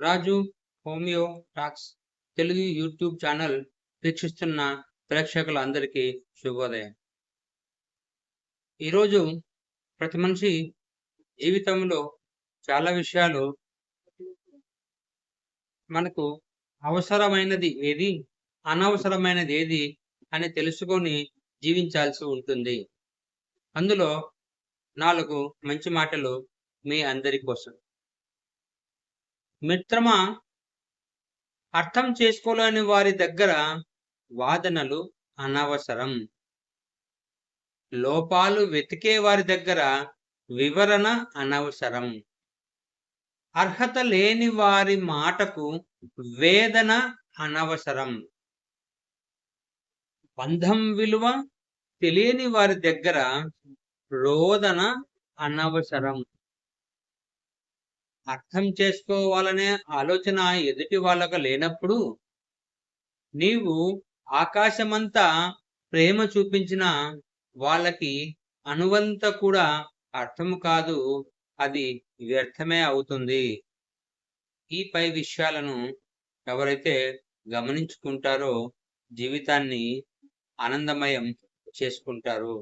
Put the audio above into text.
Raju homeo talks Telugu YouTube channel వీక్షిస్తున్న ప్రేక్షకులందరికీ శుభోదయం. ఈరోజు ప్రతి మనిషి జీవితంలో చాలా విషయాలు మనకు అవసరమైనది ఏది అనవసరమైనది ఏది అని తెలుసుకొని జీవించాల్సి ఉంటుంది. అందులో నాలుగు మంచి మాటలు మీ అందరి కోసం. మిత్రమా అర్థం చేసుకోలేని వారి దగ్గర వాదనలు అనవసరం. లోపాలు వెతికే వారి దగ్గర వివరణ అనవసరం. అర్హత లేని వారి మాటకు వేదన అనవసరం. బంధం విలువ తెలియని వారి దగ్గర రోదన అనవసరం. అర్థం చేసుకోవాలనే ఆలోచన ఎదుటి వాళ్ళకు లేనప్పుడు నీవు ఆకాశమంతా ప్రేమ చూపించిన వాళ్ళకి అనువంత కూడా అర్థం కాదు. అది వ్యర్థమే అవుతుంది. ఈ పై విషయాలను ఎవరైతే గమనించుకుంటారో జీవితాన్ని ఆనందమయం చేసుకుంటారు.